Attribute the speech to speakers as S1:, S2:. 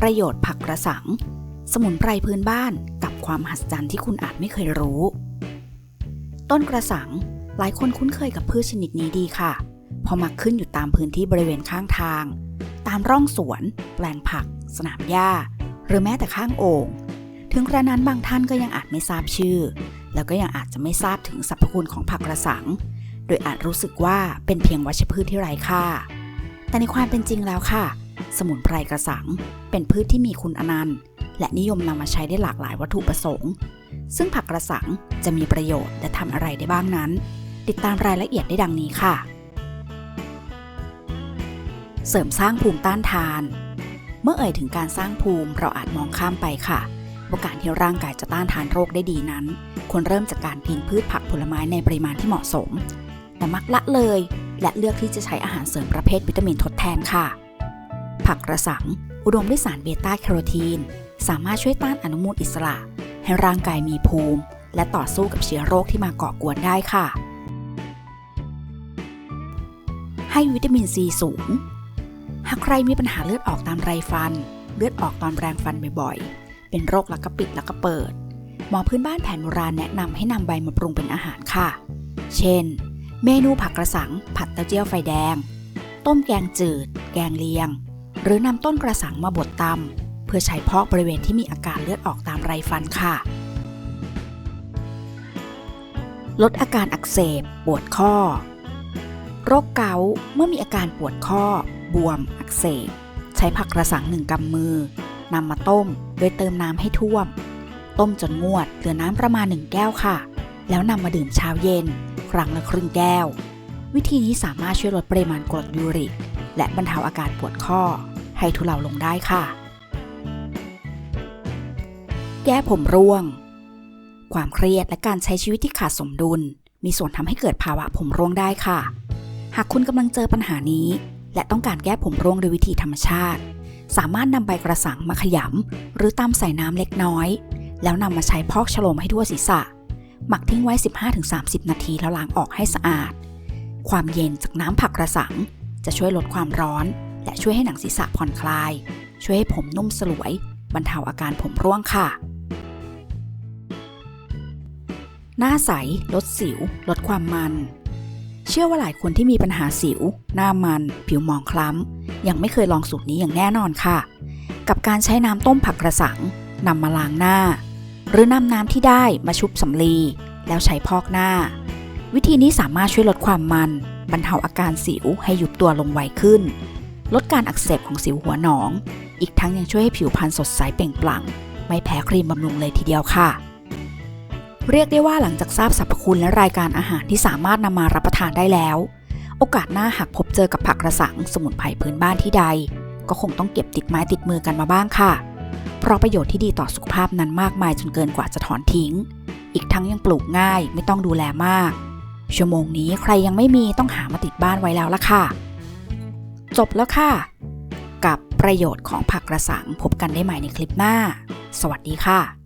S1: ประโยชน์ผักกระสัง สมุนไพรพื้นบ้านกับความมหัศจรรย์ที่คุณอาจไม่เคยรู้ ต้นกระสัง หลายคนคุ้นเคยกับพืชชนิดนี้ดีค่ะ พอมักขึ้นอยู่ตามพื้นที่บริเวณข้างทาง ตามร่องสวน แปลงผัก สนามหญ้า หรือแม้แต่ข้างโอ่งถึงกระนั้นบางท่านก็ยังอาจไม่ทราบชื่อ แล้วก็ยังอาจจะไม่ทราบถึงสรรพคุณของผักกระสัง โดยอาจรู้สึกว่าเป็นเพียงวัชพืชที่ไร้ค่า แต่ในความเป็นจริงแล้วค่ะ สมุนไพรกระสัง เป็นพืชที่มีคุณอนันต์ และนิยมนำมาใช้ได้หลากหลายวัตถุประสงค์ ซึ่งผักกระสังจะมีประโยชน์และทำอะไรได้บ้างนั้น ติดตามรายละเอียดได้ดังนี้ค่ะ เสริมสร้างภูมิต้านทาน เมื่อเอ่ยถึงการสร้างภูมิเราอาจมองข้ามไปค่ะว่าการที่ร่างกายจะต้านทานโรคได้ดีนั้น ควรเริ่มจากการกินพืชผักผลไม้ในปริมาณที่เหมาะสม แต่มักละเลยและเลือกที่จะใช้อาหารเสริมประเภทวิตามินทดแทนค่ะ ผักกระสัง อุดมด้วยสารเบต้าแคโรทีน สามารถช่วยต้านอนุมูลอิสระ ให้ร่างกายมีภูมิ และต่อสู้กับเชื้อโรคที่มาเก่อกวนได้ค่ะ ให้วิตามินซีสูง หากใครมีปัญหาเลือดออกตามไรฟัน เลือดออกตอนแรงฟันบ่อยๆ เป็นโรคลักกระปิดลักกระเปิด หมอพื้นบ้านแผนโบราณแนะนำให้นำใบมาปรุงเป็นอาหารค่ะ เช่น เมนูผักกระสัง ผัดเต้าเจี้ยวไฟแดง ต้มแกงจืด แกงเลียง หรือนำต้นกระสังมาบดตำเพื่อใช้พอกบริเวณที่มีอาการเลือดออกตามไรฟันค่ะ ลดอาการอักเสบ ปวดข้อ โรคเกาต์เมื่อมีอาการปวดข้อ บวม อักเสบ ใช้ผักกระสังหนึ่งกำมือนำมาต้มโดยเติมน้ำให้ท่วม ต้มจนงวดเหลือน้ำประมาณหนึ่งแก้วค่ะ แล้วนำมาดื่มเช้าเย็น ครั้งละครึ่งแก้ว วิธีนี้สามารถช่วยลดปริมาณกรดยูริก และบรรเทาอาการปวดข้อ ให้ทุเลาลงได้ค่ะ แก้ผมร่วง ความเครียดและการใช้ชีวิตที่ขาดสมดุล มีส่วนทำให้เกิดภาวะผมร่วงได้ค่ะ หากคุณกำลังเจอปัญหานี้ และต้องการแก้ผมร่วงโดยวิธีธรรมชาติ สามารถนำใบกระสังมาขยำหรือตำใส่น้ำเล็กน้อย แล้วนำมาใช้พอกฉโลมให้ทั่วศีรษะ หมักทิ้งไว้ 15-30 นาทีแล้วล้างออกให้สะอาด ความเย็นจากน้ำผักกระสังจะช่วยลดความร้อน และช่วยให้หนังศีรษะผ่อนคลาย ช่วยให้ผมนุ่มสลวย บรรเทาอาการผมร่วงค่ะ หน้าใส ลดสิว ลดความมัน เชื่อว่าหลายคนที่มีปัญหาสิว หน้ามัน ผิวหมองคล้ำ ยังไม่เคยลองสูตรนี้อย่างแน่นอนค่ะ กับการใช้น้ำต้มผักกระสังนำมาล้างหน้า หรือนำน้ำที่ได้มาชุบสำลี แล้วใช้พอกหน้า วิธีนี้สามารถช่วยลดความมัน บรรเทาอาการสิวให้ยุบตัวลงไวขึ้น ลดการอักเสบของสิวหัวหนอง อีกทั้งยังช่วยให้ผิวพรรณสดใสเปล่งปลั่ง ไม่แพ้ครีมบำรุงเลยทีเดียวค่ะ เรียกได้ว่าหลังจากทราบสรรพคุณและรายการอาหารที่สามารถนำมารับประทานได้แล้ว โอกาสหน้าหากพบเจอกับผักกระสังสมุนไพรพื้นบ้านที่ใด ก็คงต้องเก็บติดไม้ติดมือกันมาบ้างค่ะ เพราะประโยชน์ที่ดีต่อสุขภาพนั้นมากมายจนเกินกว่าจะถอนทิ้ง อีกทั้งยังปลูกง่ายไม่ต้องดูแลมาก ชั่วโมงนี้ใครยังไม่มีต้องหามาติดบ้านไว้แล้วละค่ะ จบแล้วค่ะ กับประโยชน์ของผักกระสังพบกันได้ใหม่ในคลิปหน้า สวัสดีค่ะ